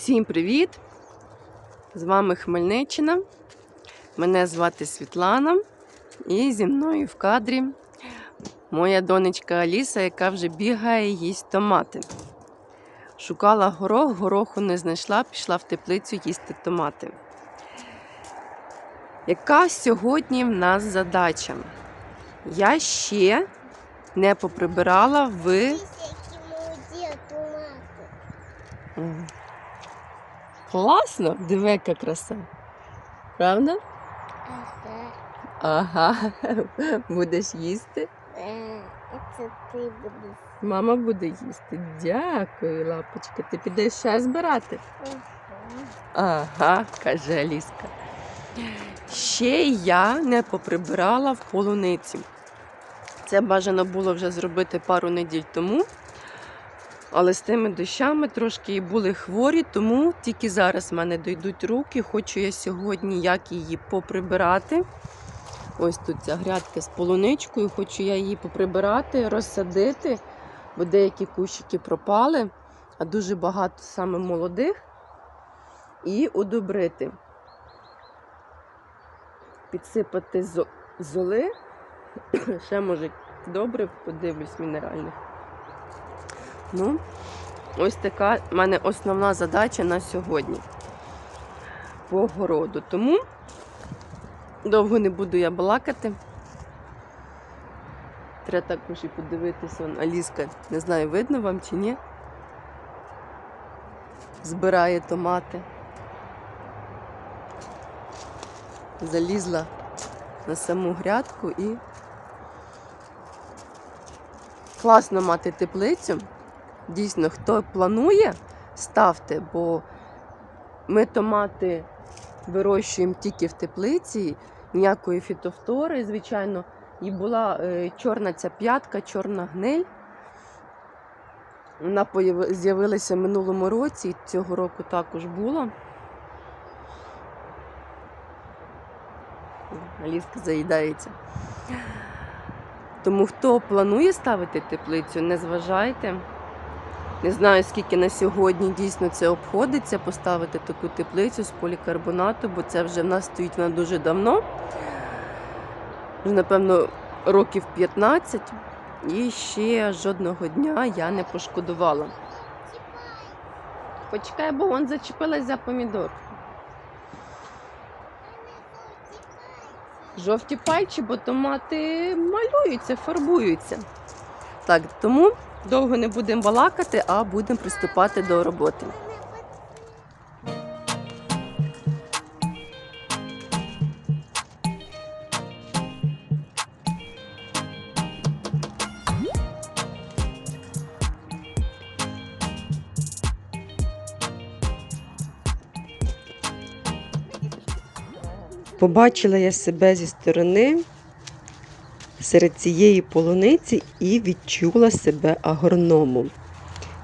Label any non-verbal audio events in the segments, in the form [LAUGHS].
Всім привіт! З вами Хмельниччина. Мене звати Світлана. І зі мною в кадрі моя донечка Аліса, яка вже бігає їсть томати. Шукала горох, гороху не знайшла, пішла в теплицю їсти томати. Яка сьогодні в нас задача? Я ще не поприбирала в які молоді томати. Мгм. Класно, диви, яка краса. Правда? Ага. Ага. [LAUGHS] Будеш їсти? Мама буде їсти. Дякую, лапочка. Ти підеш ще збирати? Ага, каже Аліска. Ще я не поприбирала в полуниці. Це бажано було вже зробити пару неділь тому. Але з тими дощами трошки і були хворі, тому тільки зараз в мене дійдуть руки. Хочу я сьогодні як її поприбирати. Ось тут ця грядка з полуничкою. Хочу я її поприбирати, розсадити, бо деякі кущики пропали, а дуже багато саме молодих. І удобрити. Підсипати зо- золи. [COUGHS] Ще може добре, подивлюсь мінеральних. Ну, ось така в мене основна задача на сьогодні по городу. Тому довго не буду я балакати. Треба також і подивитися. Вон, Аліска, не знаю, видно вам чи ні. Збирає томати. Залізла на саму грядку і класно мати теплицю. Дійсно, хто планує, ставте, бо ми томати вирощуємо тільки в теплиці, ніякої фітофтори, звичайно. І була е, чорна ця п'ятка, чорна гниль. Вона з'явилася в минулому році, цього року також була. Аліска заїдається. Тому хто планує ставити теплицю, не зважайте. Не знаю, скільки на сьогодні дійсно це обходиться, поставити таку теплицю з полікарбонату, бо це вже в нас стоїть вона дуже давно. Вже, напевно, років 15. І ще жодного дня я не пошкодувала. Почекай, бо вон зачепилась за помідор. Жовті пальчі, бо томати малюються, фарбуються. Так, тому довго не будемо балакати, а будемо приступати до роботи. Побачила я себе зі сторони серед цієї полуниці і відчула себе агрономом,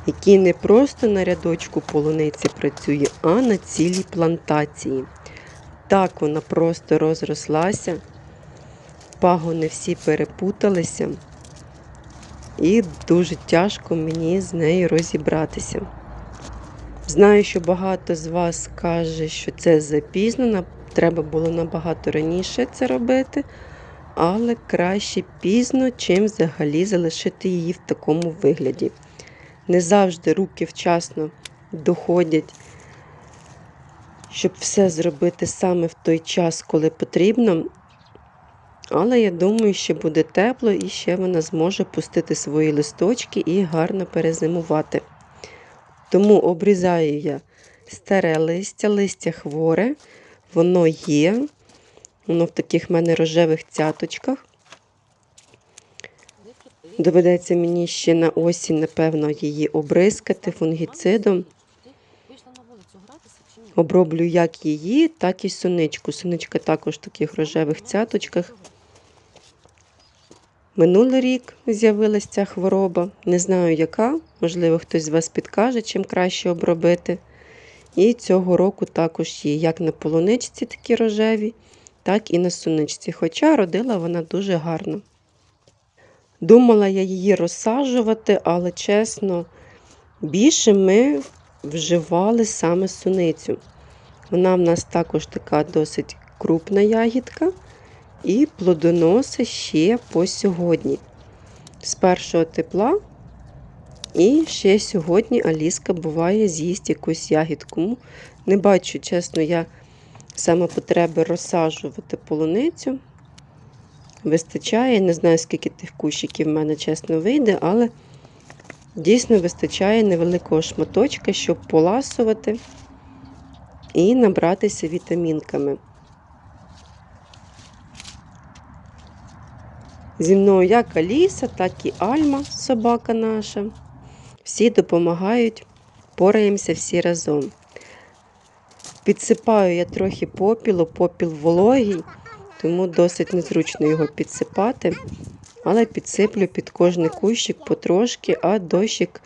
який не просто на рядочку полуниці працює, а на цілій плантації. Так вона просто розрослася, пагони всі перепуталися, і дуже тяжко мені з нею розібратися. Знаю, що багато з вас каже, що це запізно, треба було набагато раніше це робити, але краще пізно, чим взагалі залишити її в такому вигляді. Не завжди руки вчасно доходять, щоб все зробити саме в той час, коли потрібно. Але я думаю, що буде тепло і ще вона зможе пустити свої листочки і гарно перезимувати. Тому обрізаю я старе листя, листя хворе, воно є. Воно в таких в мене рожевих цяточках. Доведеться мені ще на осінь, напевно, її обризкати фунгіцидом. Оброблю як її, так і суничку. Суничка також в таких рожевих цяточках. Минулий рік з'явилася ця хвороба. Не знаю, яка. Можливо, хтось з вас підкаже, чим краще обробити. І цього року також є як на полуничці такі рожеві, так і на суничці. Хоча родила вона дуже гарно. Думала я її розсаджувати, але чесно, більше ми вживали саме суницю. Вона в нас також така досить крупна ягідка і плодоносить ще по сьогодні. З першого тепла. І ще сьогодні Аліска буває з'їсть якусь ягідку. Не бачу, чесно, я саме потреби розсаджувати полуницю. Вистачає, не знаю, скільки тих кущиків в мене чесно вийде, але дійсно вистачає невеликого шматочка, щоб поласувати і набратися вітамінками. Зі мною як Аліса, так і Альма, собака наша. Всі допомагають, пораємося всі разом. Підсипаю я трохи попілу, попіл вологий, тому досить незручно його підсипати. Але підсиплю під кожний кущик потрошки, а дощик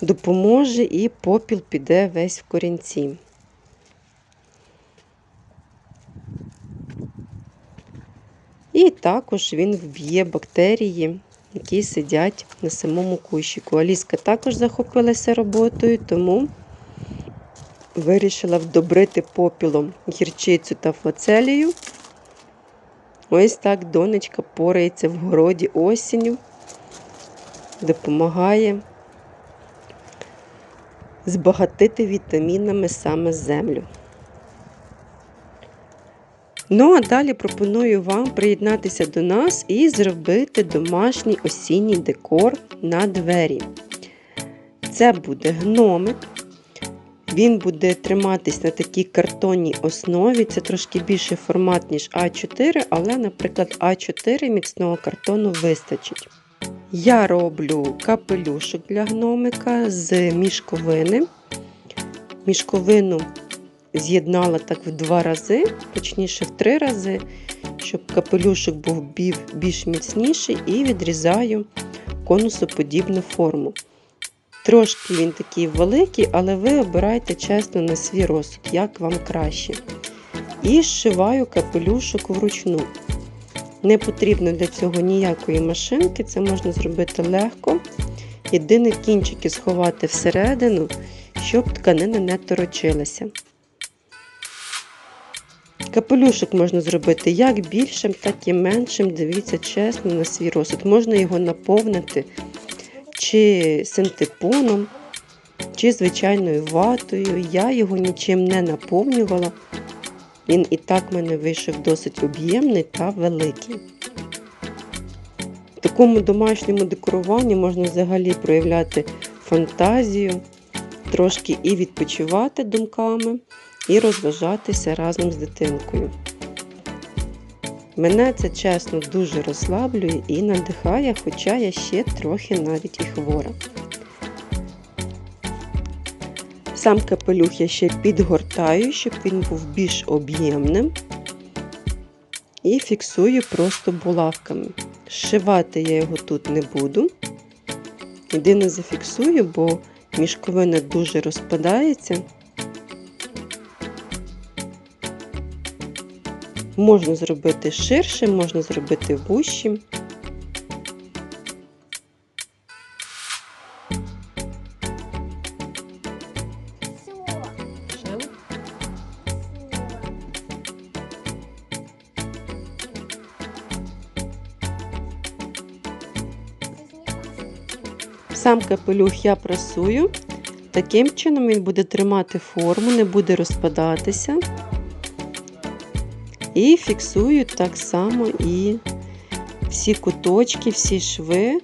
допоможе і попіл піде весь в корінці. І також він вб'є бактерії, які сидять на самому кущику. Аліска також захопилася роботою, тому вирішила вдобрити попілом гірчицю та фацелію. Ось так донечка порається в городі осінню, допомагає збагатити вітамінами саме землю. Ну, а далі пропоную вам приєднатися до нас і зробити домашній осінній декор на двері. Це буде гномик. Він буде триматись на такій картонній основі. Це трошки більший формат, ніж А4, але, наприклад, А4 міцного картону вистачить. Я роблю капелюшок для гномика з мішковини. Мішковину з'єднала так в два рази, точніше в три рази, щоб капелюшок був більш міцніший, і відрізаю конусоподібну форму. Трошки він такий великий, але ви обирайте чесно на свій розсуд, як вам краще. І зшиваю капелюшок вручну. Не потрібно для цього ніякої машинки, це можна зробити легко. Єдине кінчики сховати всередину, щоб тканина не торочилася. Капелюшок можна зробити як більшим, так і меншим. Дивіться чесно на свій розсуд. Можна його наповнити чи синтепоном, чи звичайною ватою. Я його нічим не наповнювала. Він і так в мене вийшов досить об'ємний та великий. В такому домашньому декоруванні можна взагалі проявляти фантазію, трошки і відпочивати думками, і розважатися разом з дитинкою. Мене це чесно дуже розслаблює і надихає, хоча я ще трохи навіть і хвора. Сам капелюх я ще підгортаю, щоб він був більш об'ємним. І фіксую просто булавками. Зшивати я його тут не буду. Єдине зафіксую, бо мішковина дуже розпадається. Можна зробити ширше, можна зробити вущим. Сам капелюх я прасую. Таким чином він буде тримати форму, не буде розпадатися. І фіксую так само і всі куточки, всі шви.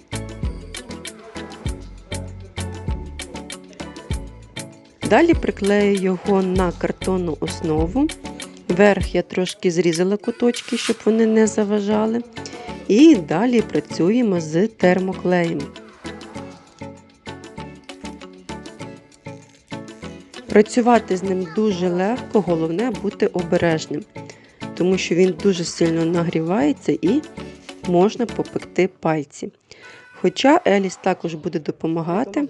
Далі приклею його на картонну основу. Верх я трошки зрізала куточки, щоб вони не заважали. І далі працюємо з термоклеєм. Працювати з ним дуже легко, головне бути обережним, тому що він дуже сильно нагрівається і можна попекти пальці. Хоча Еліс також буде допомагати,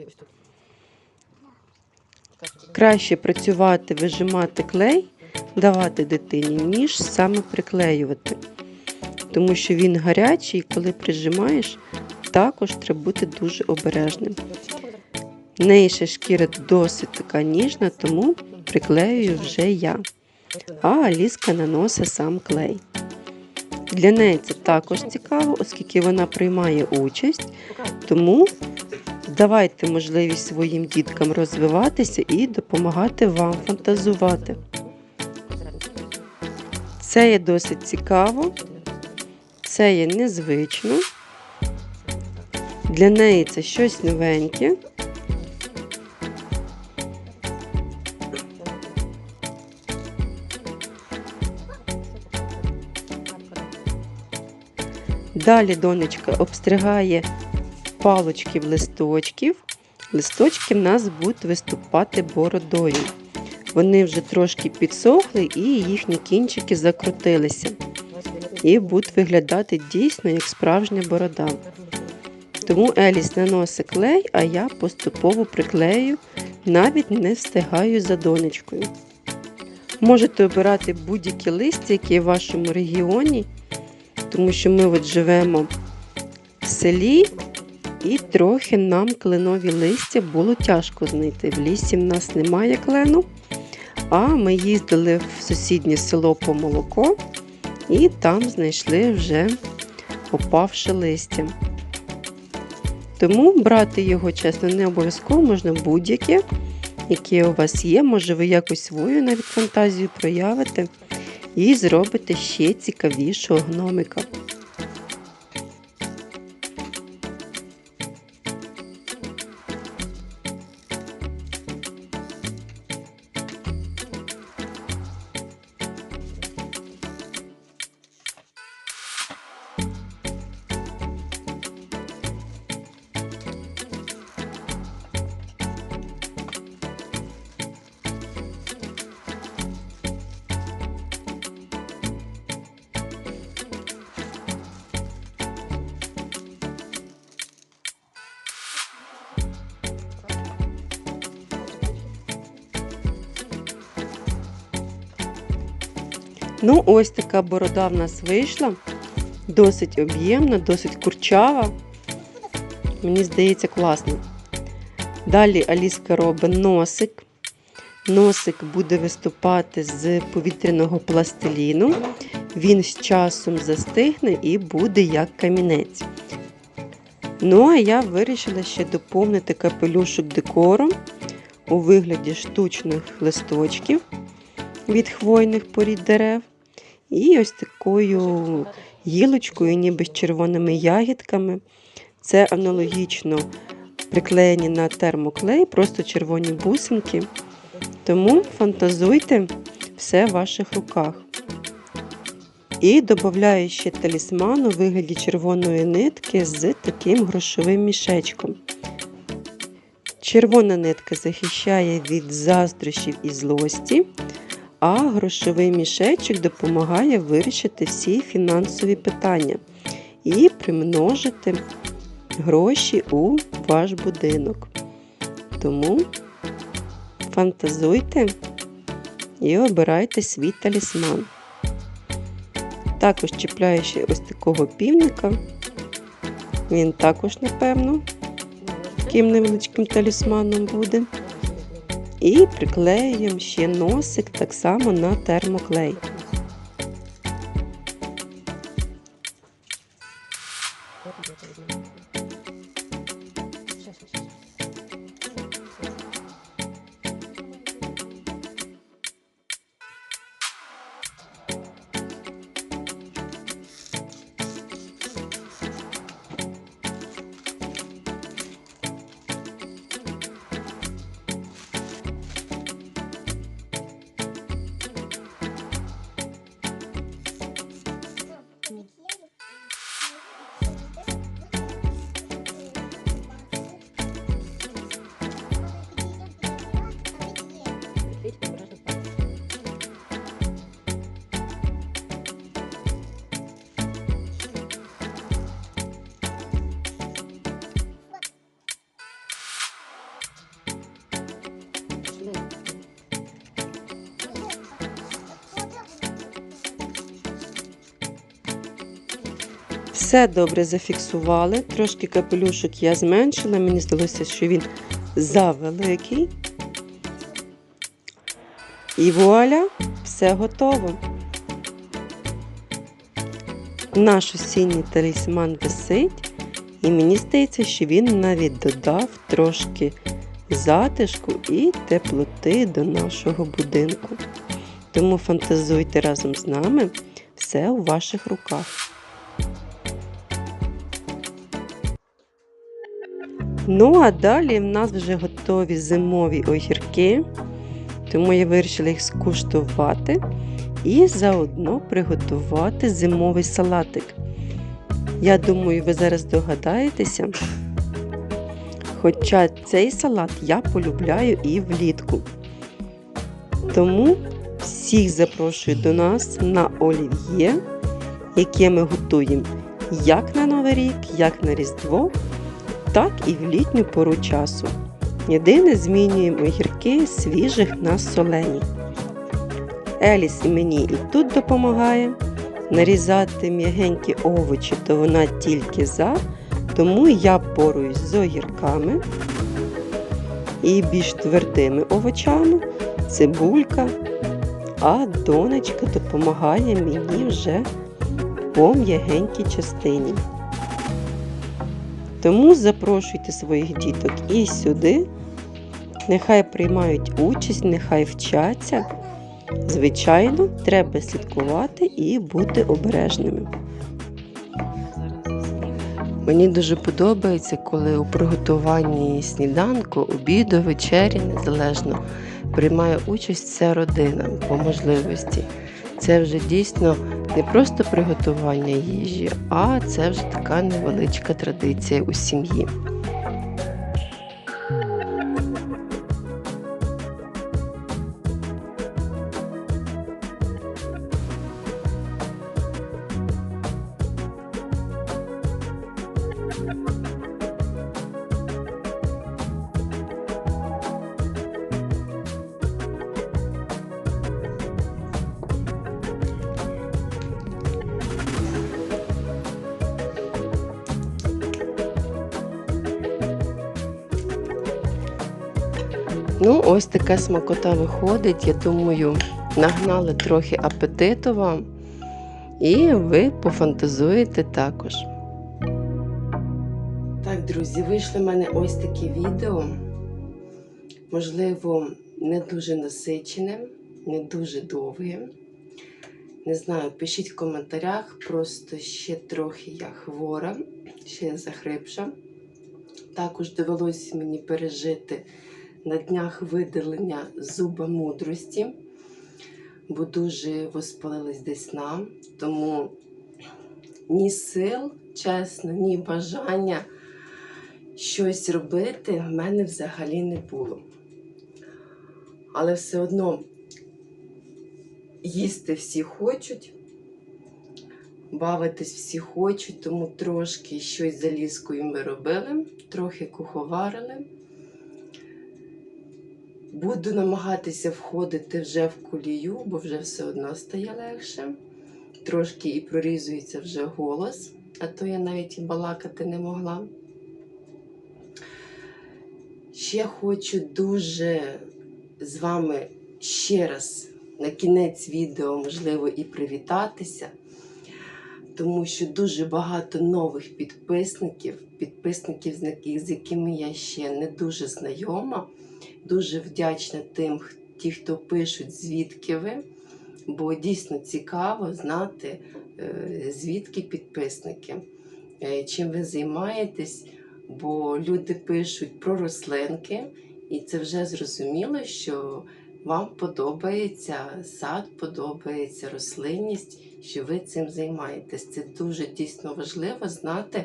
краще працювати, вижимати клей, давати дитині, ніж саме приклеювати. Тому що він гарячий, і коли прижимаєш, також треба бути дуже обережним. В неї ще шкіра досить така ніжна, тому приклеюю вже я. А Аліска наносить сам клей. Для неї це також цікаво, оскільки вона приймає участь, тому давайте можливість своїм діткам розвиватися і допомагати вам фантазувати. Це є досить цікаво, це є незвично. Для неї це щось новеньке. Далі донечка обстригає палочки в листочків. Листочки в нас будуть виступати бородою. Вони вже трошки підсохли і їхні кінчики закрутилися. І будуть виглядати дійсно як справжня борода. Тому Еліс наносить клей, а я поступово приклею, навіть не встигаю за донечкою. Можете обирати будь-які листя, які в вашому регіоні, тому що ми от живемо в селі, і трохи нам кленові листя було тяжко знайти. В лісі в нас немає клену, а ми їздили в сусіднє село по молоко і там знайшли вже опавше листя. Тому брати його, чесно, не обов'язково можна будь-яке, яке у вас є. Може, ви якось свою навіть фантазію проявите і зробите ще цікавішого гномика. Ну, ось така борода в нас вийшла. Досить об'ємна, досить курчава. Мені здається, класно. Далі Аліска робить носик. Носик буде виступати з повітряного пластиліну. Він з часом застигне і буде як камінець. Ну, а я вирішила ще доповнити капелюшок декором у вигляді штучних листочків від хвойних порід дерев. І ось такою гілочкою, ніби з червоними ягідками. Це аналогічно приклеєні на термоклей, просто червоні бусинки. Тому фантазуйте все в ваших руках. І додаю ще талісман у вигляді червоної нитки з таким грошовим мішечком. Червона нитка захищає від заздрощів і злості, а грошовий мішечок допомагає вирішити всі фінансові питання і примножити гроші у ваш будинок. Тому фантазуйте і обирайте свій талісман. Також чіпляю ще ось такого півника. Він також, напевно, таким невеличким талісманом буде. І приклеюємо ще носик так само на термоклей. Все добре зафіксували. Трошки капелюшок я зменшила. Мені здалося, що він завеликий. І вуаля, все готово. Наш осінній талісман висить, і мені здається, що він навіть додав трошки затишку і теплоти до нашого будинку. Тому фантазуйте разом з нами все у ваших руках. Ну, а далі в нас вже готові зимові огірки, тому я вирішила їх скуштувати і заодно приготувати зимовий салатик. Я думаю, ви зараз догадаєтеся. Хоча цей салат я полюбляю і влітку. Тому всіх запрошую до нас на олів'є, яке ми готуємо як на Новий рік, як на Різдво, так і в літню пору часу. Єдине змінюємо огірки з свіжих на солені. Еліс і мені і тут допомагає. Нарізати м'ягенькі овочі, то вона тільки за, тому я поруюсь з огірками і більш твердими овочами, цибулька, а донечка допомагає мені вже по м'ягенькій частині. Тому запрошуйте своїх діток і сюди. Нехай приймають участь, нехай вчаться. Звичайно, треба слідкувати і бути обережними. Мені дуже подобається, коли у приготуванні сніданку, обіду, вечері, незалежно приймає участь вся родина по можливості. Це вже дійсно не просто приготування їжі, а це вже така невеличка традиція у сім'ї. Ну, ось така смакота виходить. Я думаю, нагнали трохи апетиту вам. І ви пофантазуєте також. Так, друзі, вийшли в мене ось такі відео. Можливо, не дуже насичене, не дуже довге. Не знаю, пишіть в коментарях, просто ще трохи я хвора, ще захрипша. Також довелося мені пережити на днях видалення зуба мудрості, бо дуже воспалилась десна. Тому ні сил, чесно, ні бажання щось робити в мене взагалі не було. Але все одно їсти всі хочуть, бавитись всі хочуть, тому трошки щось за ліскою ми робили, трохи куховарили. Буду намагатися входити вже в колію, бо вже все одно стає легше. Трошки і прорізується вже голос, а то я навіть і балакати не могла. Ще хочу дуже з вами ще раз на кінець відео, можливо, і привітатися, тому що дуже багато нових підписників, підписників, з якими я ще не дуже знайома. Дуже вдячна тим, ті, хто пишуть, звідки ви, бо дійсно цікаво знати, е, звідки підписники, е, чим ви займаєтесь, бо люди пишуть про рослинки, і це вже зрозуміло, що вам подобається сад, подобається рослинність, що ви цим займаєтесь. Це дуже дійсно важливо знати,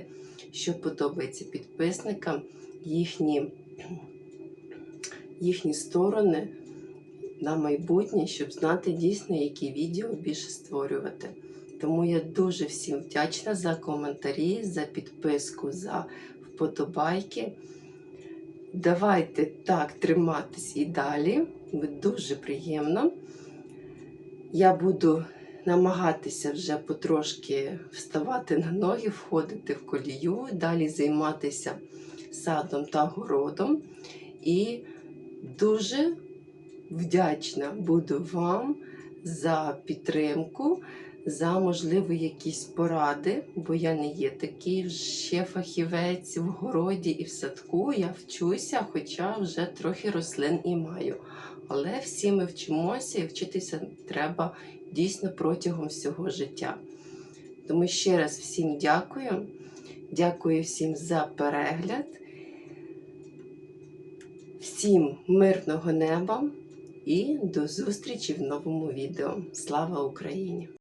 що подобається підписникам, їхні їхні сторони на майбутнє, щоб знати дійсно, які відео більше створювати. Тому я дуже всім вдячна за коментарі, за підписку, за вподобайки. Давайте так триматись і далі. Буде дуже приємно. Я буду намагатися вже потрошки вставати на ноги, входити в колію, далі займатися садом та городом. І дуже вдячна буду вам за підтримку, за можливо якісь поради, бо я не є такий ще фахівець в городі і в садку. Я вчуся, хоча вже трохи рослин і маю. Але всі ми вчимося і вчитися треба дійсно протягом всього життя. Тому ще раз всім дякую. Дякую всім за перегляд. Всім мирного неба і до зустрічі в новому відео. Слава Україні!